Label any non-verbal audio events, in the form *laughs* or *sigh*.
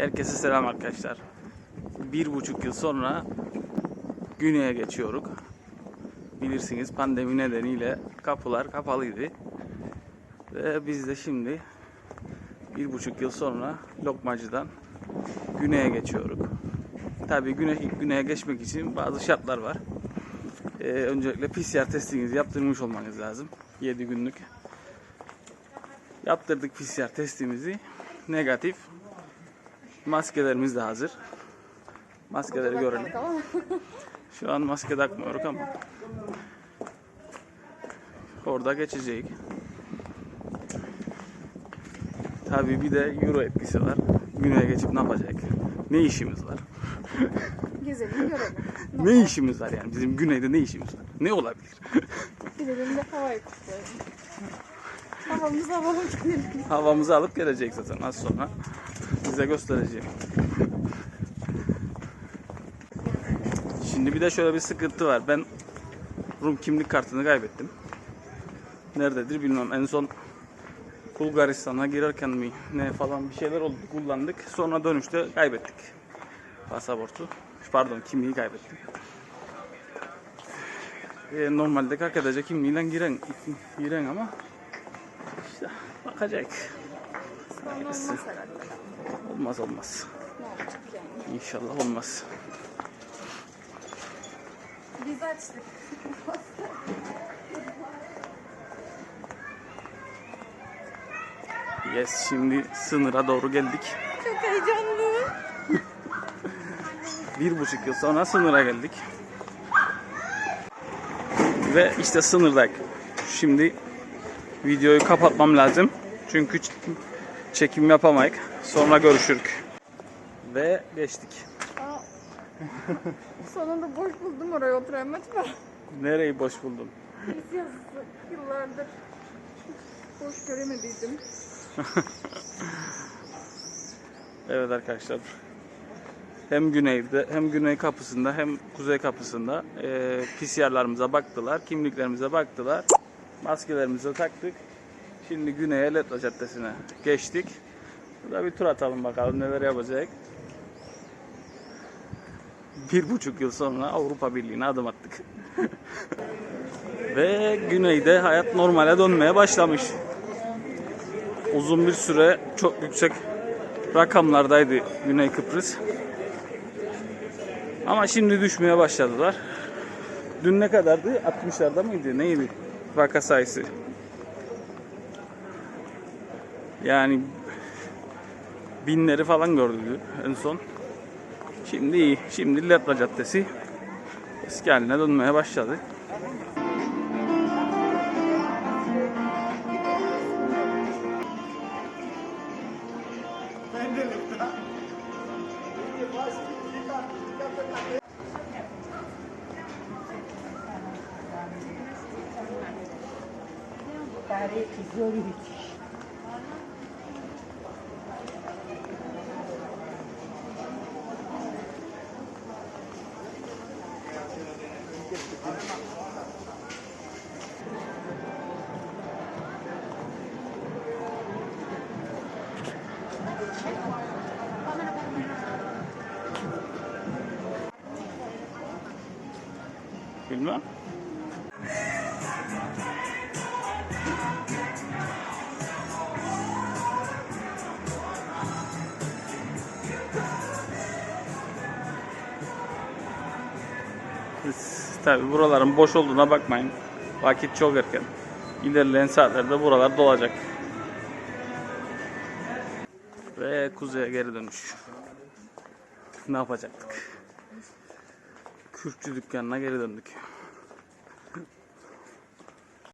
Herkese selam arkadaşlar. Bir buçuk yıl sonra güneye geçiyoruz. Bilirsiniz pandemi nedeniyle kapılar kapalıydı. Ve biz de şimdi bir buçuk yıl sonra Lokmacı'dan güneye geçiyoruz. Tabii güne, güneye geçmek için bazı şartlar var. Ee, öncelikle PCR testinizi yaptırmış olmanız lazım. 7 günlük. Yaptırdık PCR testimizi. Negatif. Maskelerimiz de hazır. Maskeleri görelim. Şu an maske takmıyoruz ama orada geçecek. Tabii bir de euro etkisi var. Güneye geçip ne yapacak? Ne işimiz var? Gezelim görelim. Ne işimiz var yani? Bizim güneyde ne işimiz var? Ne olabilir? Gidelim de havayı kutlayalım. Havamızı alalım gidelim. Havamızı alıp gelecek zaten az sonra. Size göstereceğim. Şimdi bir de şöyle bir sıkıntı var. Ben Rum kimlik kartını kaybettim. Nerededir bilmem. En son Bulgaristan'a girerken mi ne falan bir şeyler oldu kullandık. Sonra dönüşte kaybettik. Pasaportu. Pardon kimliği kaybettim. Ee, normalde KKTC kimliğiyle giren, giren ama işte bakacak. Sonra olmaz herhalde. Olmaz olmaz. Yani? İnşallah olmaz. Biz açtık. Yes şimdi sınıra doğru geldik. Çok heyecanlı. Bir buçuk yıl sonra sınıra geldik. Ve işte sınırdayız. Şimdi videoyu kapatmam lazım. Çünkü çekim yapamayız. Sonra görüşürük. Ve geçtik. Sonunda boş buldum oraya oturan acaba. Nereyi boş buldun? Biz yazısı yıllardır boş göremediydim. *laughs* Evet arkadaşlar. Hem güneyde hem güney kapısında hem kuzey kapısında e, PCR'larımıza baktılar, kimliklerimize baktılar. Maskelerimizi taktık. Şimdi güneye Letro Caddesi'ne geçtik. Burada bir tur atalım bakalım neler yapacak. Bir buçuk yıl sonra Avrupa Birliği'ne adım attık. *laughs* Ve güneyde hayat normale dönmeye başlamış. Uzun bir süre çok yüksek rakamlardaydı Güney Kıbrıs. Ama şimdi düşmeye başladılar. Dün ne kadardı? 60'larda mıydı? Neydi? Vaka sayısı. Yani binleri falan gördü en son. Şimdi iyi. Şimdi Lepra Caddesi eski haline dönmeye başladı. Pareti Finden wir? Tabi buraların boş olduğuna bakmayın. Vakit çok erken. İlerleyen saatlerde buralar dolacak. Ve kuzeye geri dönüş. Ne yapacaktık? Kürkçü dükkanına geri döndük.